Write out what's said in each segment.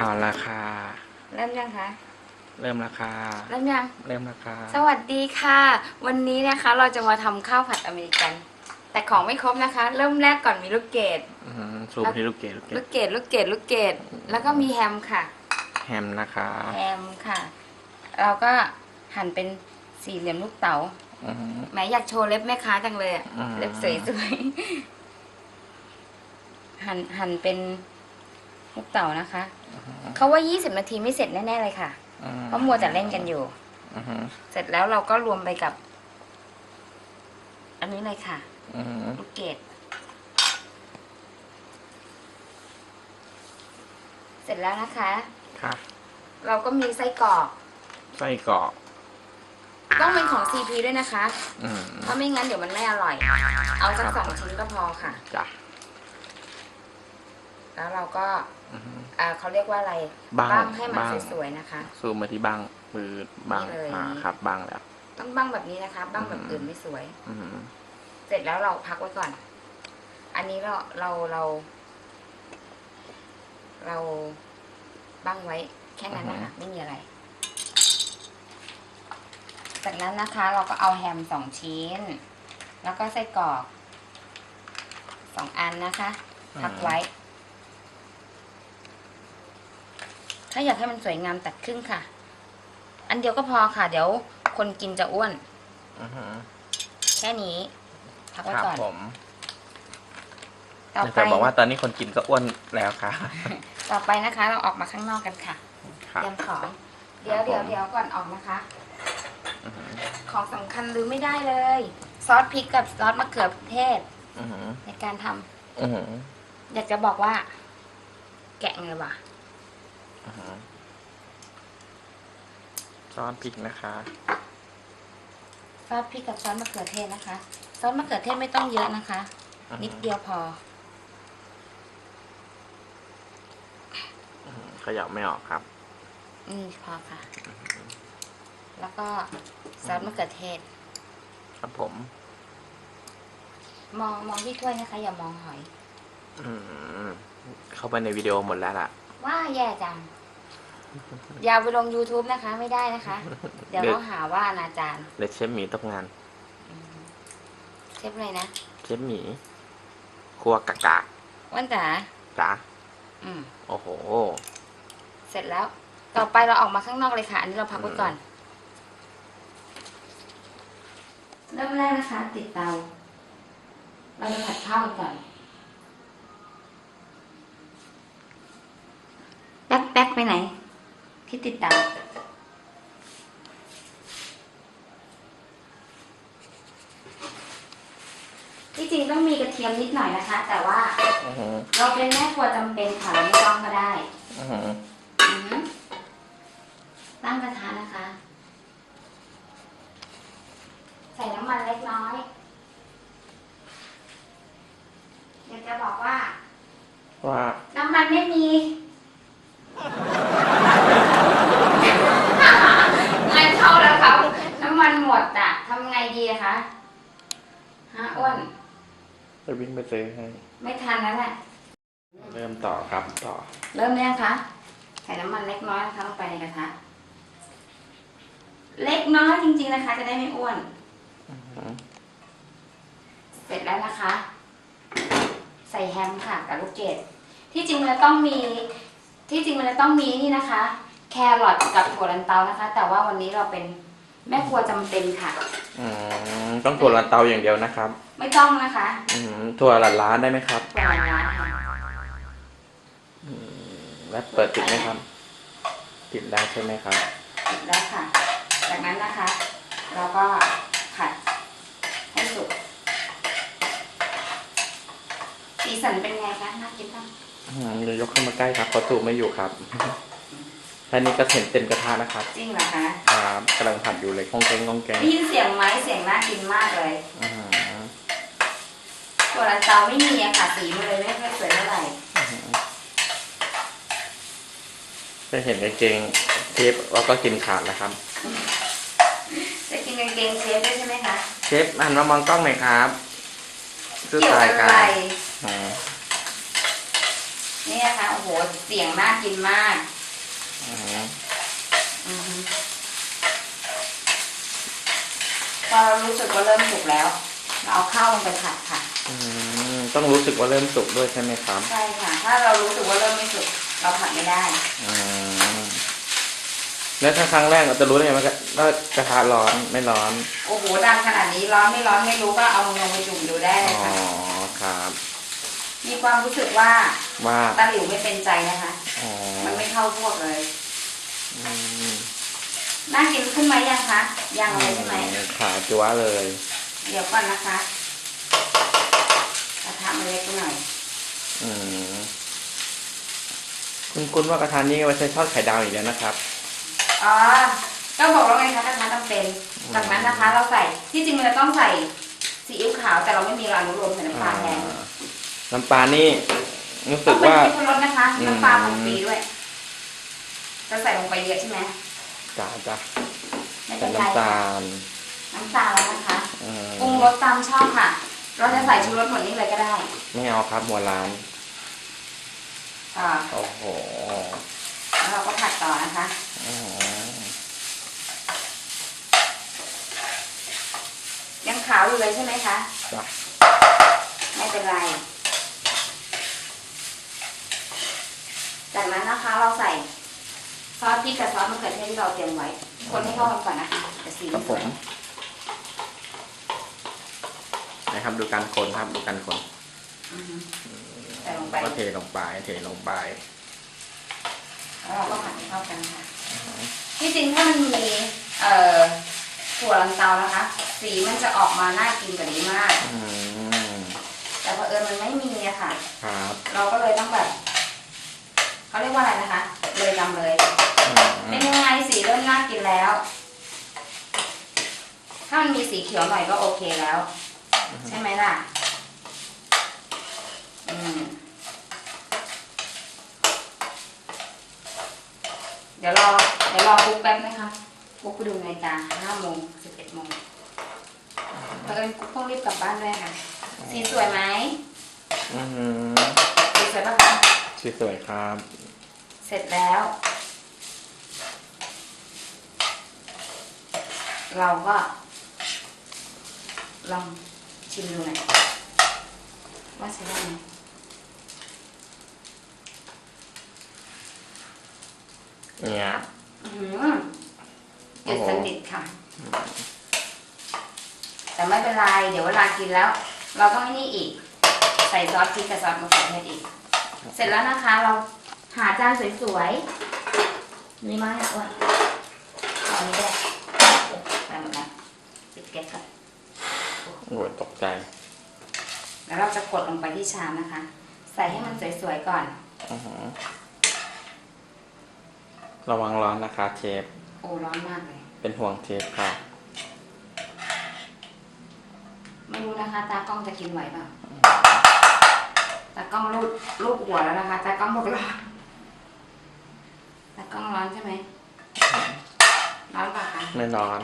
เอาราคา เริ่มยังคะ เริ่มราคา เริ่มยัง เริ่มราคา สวัสดีค่ะ วันนี้นะคะเราจะมาทำข้าวผัดอเมริกัน แต่ของไม่ครบนะคะ เริ่มแรกก่อนมีลูกเกด อืมซูมที่ลูกเกดลูกเกลูดกเกดลูกเกดลูกเกดแล้วก็มีแฮมค่ะ แฮมนะคะแฮมค่ะ เราก็หั่นเป็นสี่เหลี่ยมลูกเต๋าอืม แหมอยากโชว์เล็บแม่ค้าจังเลยอะอืมเล็บสวยๆหั่นหั่นเป็น ลูกเต๋านะคะ เขาว่า 20 นาทีไม่เสร็จแน่ๆเลยค่ะอืมเพราะมัวแต่เล่นกันอยู่อืมเสร็จแล้วเราก็รวมไปกับ อันนี้เลยค่ะอืมลูกเกดเสร็จแล้วนะคะค่ะเราก็มีไส้กรอกไส้กรอกต้องเป็นของ CP ด้วยนะคะอืมเพราะไม่งั้นเดี๋ยวมันไม่อร่อย เอาสักสองชิ้นก็พอค่ะจ้ะ แล้วแล้วเราก็อืมอ่าเขาเรียกว่าอะไรบ้าง ให้มันบ้างสวยๆนะคะ ซูมมาที่บ้างมือบ้างนี่เลย อ่าครับบ้างแล้ว ต้องบ้างแบบนี้นะคะ บ้างแบบอืมอื่นไม่สวย อืมเสร็จแล้วเราพักไว้ก่อน อันนี้เราเราเรา เราบ้างไว้ แค่นั้นนะคะไม่มีอะไร จากนั้นนะคะ เราก็เอาแฮมสองชิ้น แล้วก็ไส้กรอกสองอันนะคะ พักไว้ ถ้าอยากให้มันสวยงามตัดครึ่งค่ะ อันเดียวก็พอค่ะ เดี๋ยวคนกินจะอ้วนอืมแค่นี้พักไว้ครับก่อนผมต่อไปแต่บอกว่าตอนนี้คนกินก็อ้วนแล้วค่ะ ต่อไปนะคะ เราออกมาข้างนอกกันค่ะครับ เตรียมของเดี๋ยวครับเดี๋ยวผม เดี๋ยวก่อนออกนะคะ อืมของสำคัญลืมไม่ได้เลย ซอสพริกกับซอสมะเขือเทศอืมในการทำ อืมอยากจะบอกว่า แกะไงวะอืม ซอสพริกนะคะซอสพริกกับซอสมะเขือเทศนะคะ ซอสมะเขือเทศไม่ต้องเยอะนะคะอืมนิดเดียวพออืมขยับไม่ออกครับ อืมพอค่ะ แล้วก็ซอสมะเขือเทศ ครับผม มองมองที่ถ้วยนะคะ อย่ามองหอย อืมเข้าไปในวิดีโอหมดแล้วล่ะ ว่าแย่จัง อย่าไปลง YouTube นะคะ ไม่ได้นะคะ เดี๋ยวเดี๋ยวเขาหาว่าอนาจารเลดเชฟหมีตกงาน เชฟเลยนะ เชฟหมี ครัวกะกะวันจ๋าจ๋าอืมโอ้โห เสร็จแล้ว ต่อไปเราออกมาข้างนอกเลยค่ะ อันนี้เราพักไว้ก่อน เริ่มแรกนะคะ ติดเตา เราจะผัดข้าวกันก่อนแป๊กแป๊กไปไหน ที่ติดเตาที่จริงต้องมีกระเทียมนิดหน่อยนะคะ แต่ว่าอือหือเราเป็นแม่ครัวจำเป็นค่ะเราไม่ต้องก็ได้อือหืออือหือตั้งกระทะนะคะ ใส่น้ำมันเล็กน้อยอยากจะบอกว่า ว่าน้ำมันไม่มี งานเข้าแล้วครับ น้ำมันหมดอะทำไงดี อะคะฮะอ้วนจะวิ่งไปซื้อให้ ไม่ทันแล้วแหละเริ่มต่อครับต่อ เริ่มแล้วคะใส่น้ำมันเล็กน้อยนะคะลงไปในกระทะเล็กน้อยจริงๆนะคะ จะได้ไม่อ้วนอือหือเสร็จแล้วนะคะ ใส่แฮมค่ะกับลูกเกดที่จริงมันจะต้องมีที่จริงมันจะต้องมีนี่นะคะ แครอทกับถั่วลันเตานะคะ แต่ว่าวันนี้เราเป็น แม่ครัวจำเป็นค่ะ อืมต้องถั่วลันเตาอย่างเดียวนะครับ ไม่ต้องนะคะอืมถั่วลันล้านได้ไหมครับถั่วลันล้านค่ะและเปิดติดไหมครับติดได้ใช่ไหมครับติดแล้วค่ะ จากนั้นนะคะ เราก็ผัดให้สุกสีสันเป็นไงคะน่ากินป่ะอืมเดี๋ยวยกขึ้นมาใกล้ครับเพราะตูไม่อยู่ครับ แค่นี้ก็เห็นเต็มกระทะนะครับจริงเหรอคะครับกำลังผัดอยู่เลยก้องแกงก้องแกงได้ยินเสียงไหมเสียงน่ากินมากเลยอ่าตัวลันเตาไม่มีอะค่ะสีมันเลยไม่ค่อยสวยเท่าไหร่จะเห็นกางเกงเทปแล้วก็กินขาดนะครับจะกินกางเกงเชฟด้วยใช่ไหมคะเชฟหันมามองกล้องหน่อยครับเกี่ยวรายอะกาไรรอืมนนี่นะคะโอ้โหเสียงน่ากินมากอืมอือฮึ พอเรารู้สึกว่าเริ่มสุกแล้ว เราเอาข้าวลงไปผัดค่ะ อืมต้องรู้สึกว่าเริ่มสุกด้วยใช่ไหมครับใช่ค่ะ ถ้าเรารู้สึกว่าเริ่มไม่สุกเราผัดไม่ได้ อืมแล้วถ้าครั้งแรกเราจะรู้ได้ไงว่ากระว่ากระทะร้อนไม่ร้อน โอ้โหดังขนาดนี้ร้อนไม่ร้อนไม่รู้ก็เอามือลงไปจุ่มดูได้เลอ๋ยอค่ะ ครับ มีความรู้สึกว่าว่าตะหลิวไม่เป็นใจนะคะ อ๋อมันไม่เข้าพวกเลย อืมน่ากินขึ้นไหมยังคะ ยังเลยใช่ไหม ขาจั๊วเลย เดี๋ยวก่อนนะคะกระทะมันเล็กไปหน่อย อืมคุณคุณว่ากระทะนี้ไว้ใช้ทอดไข่ดาวอีกแล้วนะครับ อ๋อ ก็บอกแล้วไงคะกระทะจำเป็น จากนั้นนะคะ เราใส่ ที่จริงมันจะต้องใส่ซีอิ๊วขาว แต่เราไม่มีเราอนุโลมใส่น้ำปลาแทน อ่า น้ำปลานี่รู้สึต้องกเป็นว่าพริกชูรสนะคะอืมน้ำปลาผัดฟรีด้วยจะใส่ลงไปเยอะใช่ไหมจ้าจ้าไม่ใส่เป็นไรน้ำตาลน้ำตาลแล้วนะคะอืมปรุงรสตามชอบค่ะ เราจะใส่ชูรสหมดนี้เลยก็ได้ไม่เอาครับหัวร้าน อ่าโอ้โหแล้วเราก็ผัดต่อนะคะอ๋อยังขาวอยู่เลยใช่ไหมคะ จ้ะไม่เป็นไร จาก นั้นนะคะ เราใส่ซอสพริกกับซอสมะเขือเทศที่เราเตรียมไว้ คนให้เข้ากันก่อนนะคะจะสีครับสผวยมนะครับดูการคนครับดูการคนอือฮึใส่ลงไปก็เทลงไปเทลงไปแล้วเราก็ผัดให้เข้ากันค่ะที่จริงถ้ามันมีเอ่อถั่วลันเตานะคะ สีมันจะออกมาน่ากินกว่านี้มากอืมแต่พอเผอิญมันไม่มีอะค่ะครับเราก็เลยต้องแบบ เขาเรียกว่าอะไรนะคะ เลยจำเลยอืเป็มนยังไงสีเริ่มน่ากินแล้ว ถ้ามันมีสีเขียวหน่อยก็โอเคแล้ว ใช่ไหมล่ะ อืม เดี๋ยวรอ เดี๋ยวรอปุ๊บแป๊บนะคะปุ๊บไปดูนาฬิกาห้าโมงสิบเอ็ดโมงเพราะเอิญปุ๊บต้องรีบกลับบ้านด้วยค่ะ สีสวยไหมอืมสีสวยปะคะสวยๆครับ เสร็จแล้ว เราก็ลองชิมดูหน่อยว่าใช้ได้ไหมเนี่ยอื้อหือหยุดสนิทค่ะ แต่ไม่เป็นไร เดี๋ยวเวลากินแล้ว เราต้องไอ้นี่อีก ใส่ซอสพริกกับซอสมะเขือเทศอีก เสร็จแล้วนะคะเรา หาจานสวยๆมีไหมอ้วนเอาอันนี้ก็ได้ไปหมดแล้วปิดแก๊สก่อนโอ้ยตกใจแล้วเราจะกดลงไปที่ชามนะคะ ใส่ให้มันสวยๆก่อน อือหือระวังร้อนนะคะเชฟ โอ้ร้อนมากเลย เป็นห่วงเชฟค่ะ ไม่รู้นะคะ ตากล้องจะกินไหวเปล่าตากล้องรูดรูปหัวแล้วนะคะ ตากล้องบอกร้อน ตากล้องร้อนใช่ไหมร้อนเปล่าคะไม่ร้อน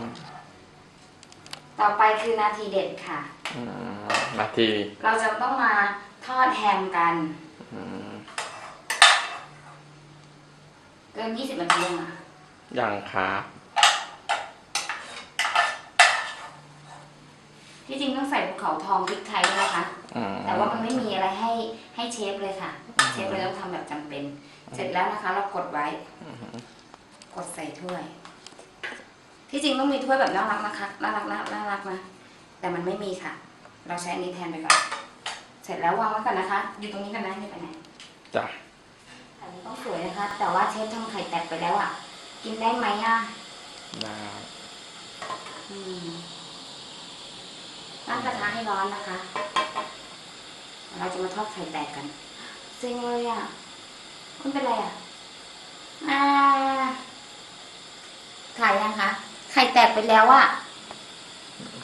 ต่อไปคือนาทีเด็ดค่ะ อืมนาทีเราจะต้องมาทอดแฮมกัน อืมเกิน20นาทีเองอะอย่างครับที่จริงต้องใส่ภูเขาทองพริกไทยด้วยนะคะ อืมแต่ว่ามันไม่มีอะไรให้ให้เชฟเลยค่ะ เชฟเลยต้องทำแบบจำเป็น เสร็จแล้วนะคะ เรากดไว้อือหือกดใส่ถ้วย ที่จริงต้องมีถ้วยแบบน่ารักนะคะน่ารักน่าน่ารักนะแต่มันไม่มีค่ะ เราใช้อันนี้แทนไปก่อน เสร็จแล้ววางไว้ก่อนนะคะ อยู่ตรงนี้กันนะไม่ไปไหนจ้ะอันนี้ต้องสวยนะคะ แต่ว่าเชฟทำไข่แตกไปแล้วอะ กินได้ไหมอะได้อืมตั้งกระทะให้ร้อนนะคะ เราจะมาทอดไข่แตกกัน ซิงเลยอะ คุณเป็นไรอะอ่าไข่ยังคะไข่แตกไปแล้วอะ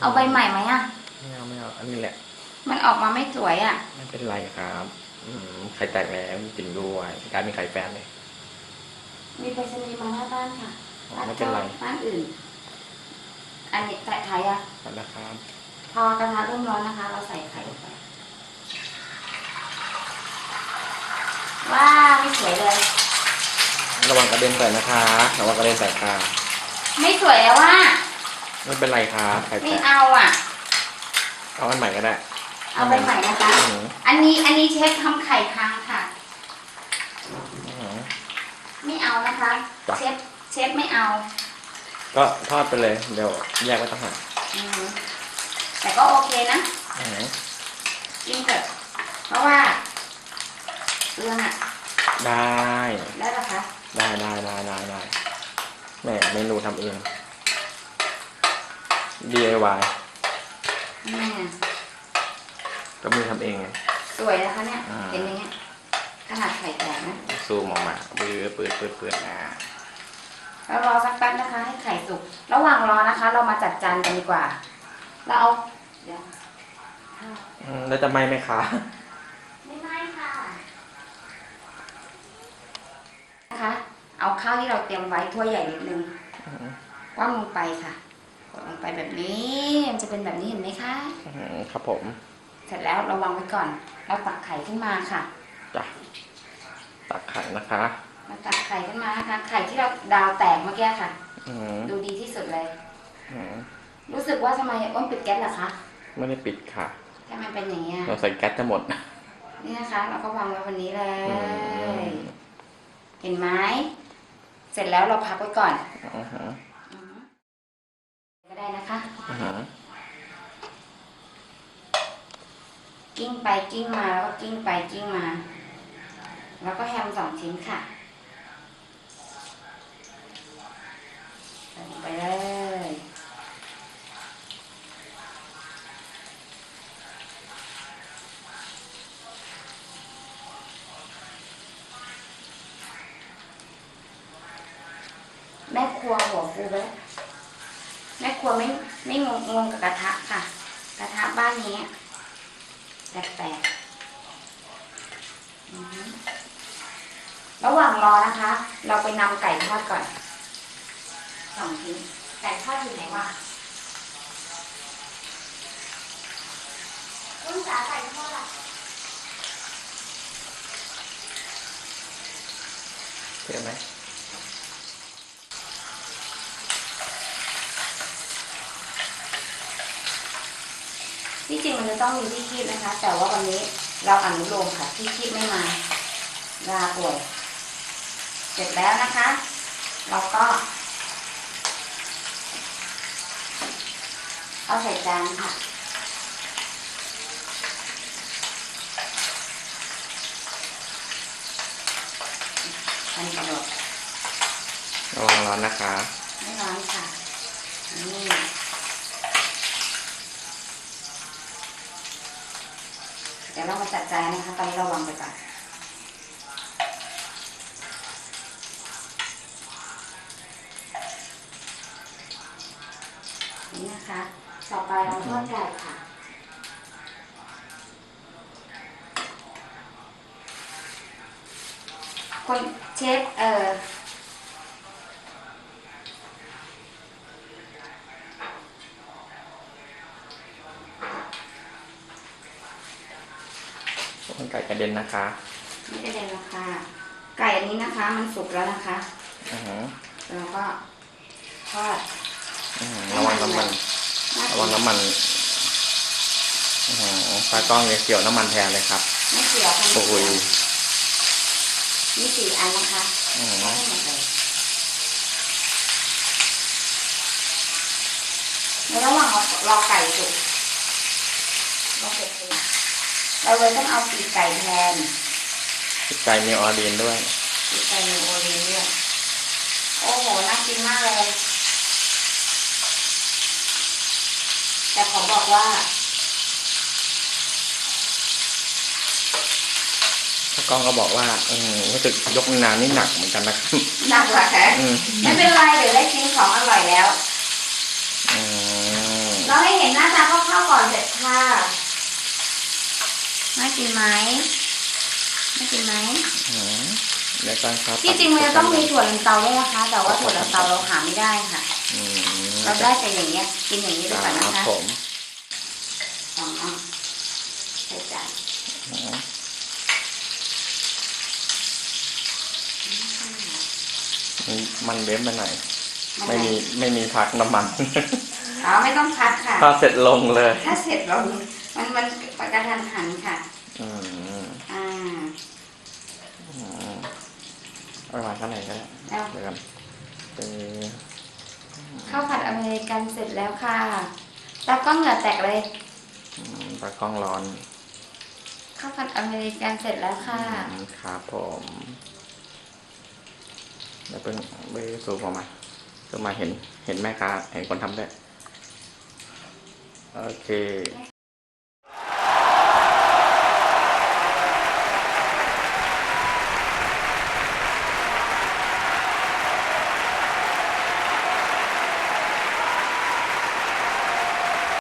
เอาใบใหม่ไหมอะ ไม่เอาไม่เอาอันนี้แหละ มันออกมาไม่สวยอะ ไม่เป็นไรครับ อืมไข่แตกแล้วจริงด้วยกลายเป็นไข่แฟนเลย มีไปรษณีย์มาหน้าบ้านค่ะอ๋อไม่เป็นไร บ้านอื่น อันนี้แต่ไข่อะ ขอบคุณนะครับ พอกระทะเริ่มร้อนนะคะ เราใส่ไข่ลงไป ว้าไม่สวยเลย ระวังกระเด็นใส่นะคะ ระวังกระเด็นใส่ค่ะไม่สวยแล้วว่าไม่เป็นไรครับไข่ไม่แตกเอาอะ เอาอันใหม่ก็ได้เอาไปใหม่นะคะ อื้อหืออันนี้อันนี้เชฟทำไข่พังค่ะ อื้อหือ ไม่เอานะคะ จ้ะ เชฟเชฟไม่เอาก็ทอดไปเลย เดี๋ยวแยกไว้ต่างหากอืมแต่ก็โอเคนะ อื้อหือกินเถอะเพราะว่า เรื่องอะได้ ได้ปะคะได้ได้ได้ได้ได้แหม่เมนูทำเอง DIY แม่ก็มือทำเองไง สวยนะคะเนี่ย อ่า เห็นอย่างเงี้ยขนาดไข่แตกนะซูมออกมาปืดปืดปืดปืดอ่าแล้วรอสักแป๊บนะคะ ให้ไข่สุก ระหว่างรอนะคะ เรามาจัดจานกันดีกว่า เราเอาเดี๋ยวอืมแล้วจะไหมไหมคะ ไม่ไม่ค่ะ นะคะ เอาข้าวที่เราเตรียมไว้ถ้วยใหญ่นิดนึงอื้อหือคว่ำลงไปค่ะกดลงไปแบบนี้มันจะเป็นแบบนี้เห็นไหมคะอื้อหือครับผม เสร็จแล้วเราวางไว้ก่อน เราตักไข่ขึ้นมาค่ะจ้ะตักไข่นะคะเราตักไข่ขึ้นมานะคะ ไข่ที่เราดาวแตกเมื่อกี้ค่ะอื้อหือดูดีที่สุดเลยอื้อหือรู้สึกว่าทำไมอ้นปิดแก๊สล่ะคะไม่ได้ปิดค่ะทำไมเป็นอย่างเงี้ยเราใส่แก๊สจะหมดนี่นะคะ เราก็วางไว้วันนี้เลอืยม เห็นไหมเสร็จแล้วเราพักไว้ก่อนอื้อหืออือฮึก็ได้นะคะอื้อหือกิ้งไปกิ้งมาแล้วก็กิ้งไปกิ้งมา แล้วก็แฮมสองชิ้นค่ะใส่ลงไปเลย แม่ครัวหัวฟูไปแล้วแม่ครัวไม่ไม่งงงงกับกระทะค่ะ กระทะบ้านนี้แปลกๆอือฮึระหว่างรอนะคะ เราไปนำไก่ทอดก่อนสองชิ้นไก่ทอดอยู่ไหนวะคุณจ๋าไก่ทอดอะเห็นไหม จริงมันจะต้องมีที่คีบนะคะ แต่ว่าวันนี้เราอนุโลมค่ะที่คีบไม่มาลาป่วยเสร็จแล้วนะคะ เราก็เอาใส่จานค่ะอันนี้กระโดดระวังร้อนนะคะ ไม่ร้อนค่ะ นี่ เดี๋ยวเรามาจัดจานนะคะ ตอนนี้เราวางไปก่อนนี่นะคะ ต่อไปเราทอดไก่ค่ะคนเชฟเอ่อ ระวังไก่กระเด็นนะคะไม่ได้เลยราคาไก่อันนี้นะคะ มันสุกแล้วนะคะอื้อหือแล้วก็ทอดอื้อหือระวังน้ำมันน่าระกิวังนน้ำมันอื้อหือตากล้องอย่าเกี่ยวน้ำมันแทนเลยครับไม่เสียวค่ะโอ้ยมีสี่อันนะคะอื้อหือไม่ให้หมดเลยในระหว่างรอไก่สุกเราเสร็จเลย เราเลยต้องเอาปีกไก่แทนไก่มีออรีนด้วยปีกไก่มีโอลีนด้วยโอ้โหน่ากินมากเลย แต่ขอบอกว่าตากล้องก็บอกว่าอืมรู้สึกยกนานนี่หนักเหมือนกันนะครับหนักเหรอคะอืมไม่เป็นไรเดี๋ยวได้กินของอร่อยแล้วอืมเราให้เห็นหน้าตาคร่าวๆก่อนเสร็จค่ะ น่ากินไหมน่ากินไหมรายการครับที่จริงมันจะต้องมีถั่วลันเตาด้วยนะคะ แต่ว่าถั่วลันเตาเราหาไม่ได้ค่ะเราได้แต่อย่างเงี้ย กินอย่างนี้ไปก่อนนะคะมสองอันใส่จานมันเบ้นไปไหนไม่มีไม่มีพักน้ำมันอ๋อไม่ต้องพักค่ะถ้าเสร็จลงเลย ถ้าเสร็จลง มันมันประกระทันหันค่ะอืมอ่าอืมประมาณเท่าไหร่ก็ได้แล้วเดี๋ยวกันเออข้าวผัดอเมริกันเสร็จแล้วค่ะตาก็เหงื่อแตกเลยอืมปลากล้องร้อนข้าวผัดอเมริกันเสร็จแล้วค่ะ อืมครับผมเดี๋ยวเพิ่งไปสูบออกมาสูบมาเห็นเห็นแม่ค้าเห็นคนทำได้วยโอเค แม่